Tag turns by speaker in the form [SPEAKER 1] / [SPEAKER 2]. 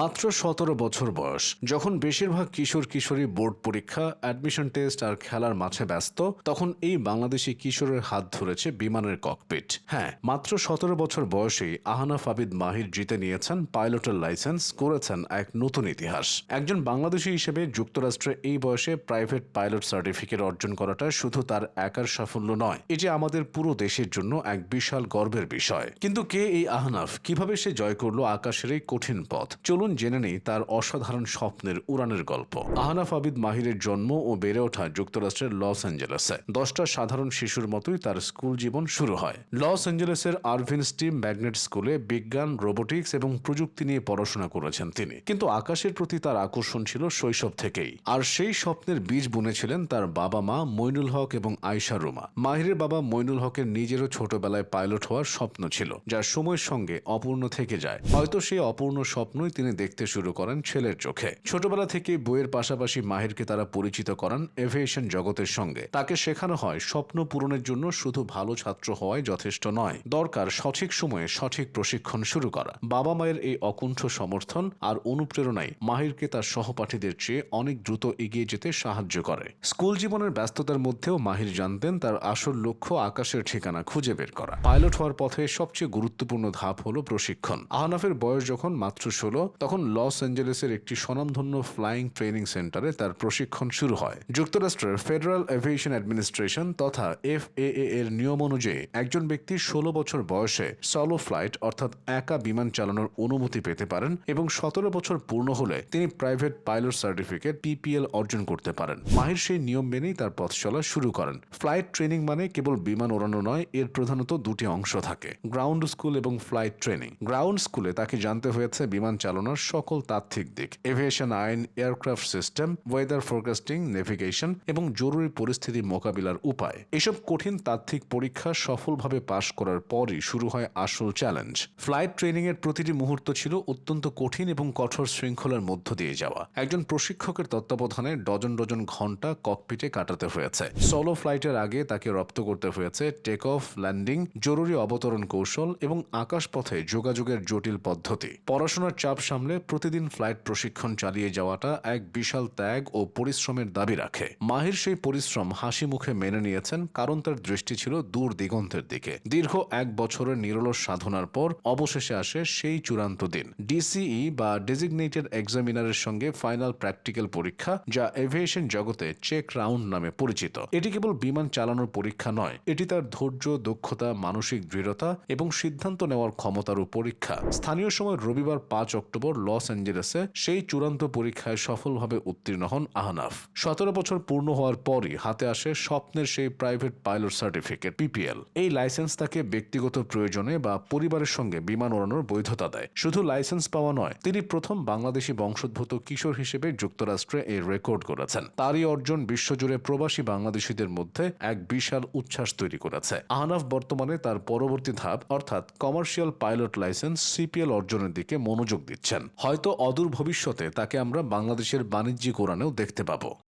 [SPEAKER 1] মাত্র সতেরো বছর বয়স, যখন বেশিরভাগ কিশোর কিশোরী বোর্ড পরীক্ষা অ্যাডমিশন টেস্ট আর খেলার মাঠে ব্যস্ত, তখন এই বাংলাদেশি কিশোরের হাত ধরেছে বিমানের ককপিট হ্যাঁ মাত্র সতেরো বছর বয়সেই আহানা ফাবিদ মাহির জিতে নিয়েছেন পাইলটের লাইসেন্স করেছেন এক নতুন ইতিহাস। একজন বাংলাদেশি হিসেবে যুক্তরাষ্ট্রে এই বয়সে প্রাইভেট পাইলট সার্টিফিকেট অর্জন করাটা শুধু তার একার সাফল্য নয় এটি আমাদের পুরো দেশের জন্য এক বিশাল গর্বের বিষয়। কিন্তু কে এই আহনাফ? কীভাবে সে জয় করল আকাশের এই কঠিন পথ? চলুন জেনে নেই তার অসাধারণ স্বপ্নের উড়ানের গল্প। আহনাফ আবিদ মাহিরের জন্ম ও বেড়ে ওঠা যুক্তরাষ্ট্রের লস অ্যাঞ্জেলেসে। দশটা সাধারণ শিশুর মতোই তার স্কুল জীবন শুরু হয়। লস অ্যাঞ্জেলেসের আরভিন স্টিম ম্যাগনেট স্কুলে বিজ্ঞান, রোবোটিক্স এবং প্রযুক্তি নিয়ে পড়াশোনা করেছেন তিনি। কিন্তু আকাশের প্রতি তার আকর্ষণ ছিল শৈশব থেকেই। আর সেই স্বপ্নের বীজ বুনেছিলেন তার বাবা মা মইনুল হক এবং আয়শা রুমা। মাহিরের বাবা মইনুল হকের নিজেরও ছোটবেলায় পাইলট হওয়ার স্বপ্ন ছিল, যা সময়ের সঙ্গে অপূর্ণ থেকে যায়। হয়তো সেই অপূর্ণ স্বপ্নই তিনি দেখতে শুরু করেন ছেলের চোখে। ছোটবেলা থেকে বইয়ের পাশাপাশি মাহিরকে তারা পরিচিত করান এভিয়েশন জগতের সঙ্গে। তাকে শেখানো হয়, স্বপ্ন পূরণের জন্য শুধু ভালো ছাত্র হওয়াই যথেষ্ট নয়, দরকার সঠিক সময়ে সঠিক প্রশিক্ষণ শুরু করা। বাবা মায়ের এই অকুণ্ঠ সমর্থন আর অনুপ্রেরণায় মাহিরকে তার সহপাঠীদের চেয়ে অনেক দ্রুত এগিয়ে যেতে সাহায্য করে। স্কুল জীবনের ব্যস্ততার মধ্যেও মাহির জানতেন তার আসল লক্ষ্য আকাশের ঠিকানা খুঁজে বের করা। পাইলট হওয়ার পথে সবচেয়ে গুরুত্বপূর্ণ ধাপ হলো প্রশিক্ষণ। আহনাফের বয়স যখন মাত্র ষোলো তখন লস অ্যাঞ্জেলেসের একটি স্বনামধন্য ফ্লাইং ট্রেনিং সেন্টারে তার প্রশিক্ষণ শুরু হয়। যুক্তরাষ্ট্রের ফেডারেল এভিয়েশন অ্যাডমিনিস্ট্রেশন তথা এফ এর নিয়ম অনুযায়ী একজন ব্যক্তি ষোলো বছর বয়সে সলো ফ্লাইট অর্থাৎ একা বিমান চালানোর অনুমতি পেতে পারেন এবং সতেরো বছর পূর্ণ হলে তিনি প্রাইভেট পাইলট সার্টিফিকেট পিপিএল অর্জন করতে পারেন। মাহির সেই নিয়ম মেনেই তার পথ চলা শুরু করেন। ফ্লাইট ট্রেনিং মানে কেবল বিমান ওড়ানো নয়, এর প্রধানত দুটি অংশ থাকে। গ্রাউন্ড স্কুল এবং ফ্লাইট ট্রেনিং। গ্রাউন্ড স্কুলে তাকে জানতে হয়েছে বিমান চালানোর সকল তাত্ত্বিক দিক, এভিয়েশন আইন, aircraft system, weather forecasting, navigation এবং জরুরি পরিস্থিতি মোকাবিলার উপায়। এসব কঠিন তাত্ত্বিক পরীক্ষা সফলভাবে পাশ করার পরই শুরু হয় আসল চ্যালেঞ্জ। ফ্লাইট ট্রেনিং এর প্রতিটি মুহূর্ত ছিল অত্যন্ত কঠিন এবং কঠোর শৃঙ্খলার মধ্য দিয়ে যাওয়া। একজন প্রশিক্ষকের তত্ত্বাবধানে ডজন ডজন ঘণ্টা ককপিটে কাটাতে হয়েছে। সলো ফ্লাইটের আগে তাকে রপ্ত করতে হয়েছে টেক অফ, ল্যান্ডিং, জরুরি অবতরণ কৌশল এবং আকাশপথে যোগাযোগের জটিল পদ্ধতি। পড়াশোনার চাপ সামলে প্রতিদিন ফ্লাইট প্রশিক্ষণ চালিয়ে যাওয়াটা এক বিশাল ত্যাগ ও পরিশ্রমের দাবি রাখে। মাহির সেই পরিশ্রম হাসি মুখে মেনে নিয়েছেন কারণ তার দৃষ্টি ছিল দূর দিগন্তের দিকে। দীর্ঘ এক বছরের নিরলস সাধনার পর অবশেষে আসে সেই চূড়ান্ত দিন। ডিসিই বা ডেজিগনেটেড এক্সামিনারের সঙ্গে ফাইনাল প্র্যাকটিক্যাল পরীক্ষা, যা এভিয়েশন জগতে চেক রাউন্ড নামে পরিচিত। এটি কেবল বিমান চালানোর পরীক্ষা নয়, এটি তার ধৈর্য, দক্ষতা, মানসিক দৃঢ়তা এবং সিদ্ধান্ত নেওয়ার ক্ষমতারও পরীক্ষা। স্থানীয় সময় রবিবার পাঁচ অক্টোবর লস অ্যাঞ্জেলেসে সেই চূড়ান্ত পরীক্ষায় সফলভাবে উত্তীর্ণ হন আহনাফ। সতেরো বছর পূর্ণ হওয়ার পরই হাতে আসে স্বপ্নের সেই প্রাইভেট পাইলট সার্টিফিকেট, পিপিএল। এই লাইসেন্স তাকে ব্যক্তিগত প্রয়োজনে বা পরিবারের সঙ্গে বিমান ওড়ানোর বৈধতা দেয়। শুধু লাইসেন্স পাওয়া নয়, তিনি প্রথম বাংলাদেশি বংশোদ্ভূত কিশোর হিসেবে যুক্তরাষ্ট্রে এই রেকর্ড করেছেন। তারই অর্জন বিশ্বজুড়ে প্রবাসী বাংলাদেশিদের মধ্যে এক বিশাল উচ্ছ্বাস তৈরি করেছে। আহনাফ বর্তমানে তার পরবর্তী ধাপ, অর্থাৎ কমার্শিয়াল পাইলট লাইসেন্স, সিপিএল অর্জনের দিকে মনোযোগ দিচ্ছেন হয়তো অদূর ভবিষ্যতে তাকে আমরা বাংলাদেশের বাণিজ্যিক উড়ানেও দেখতে পাবো।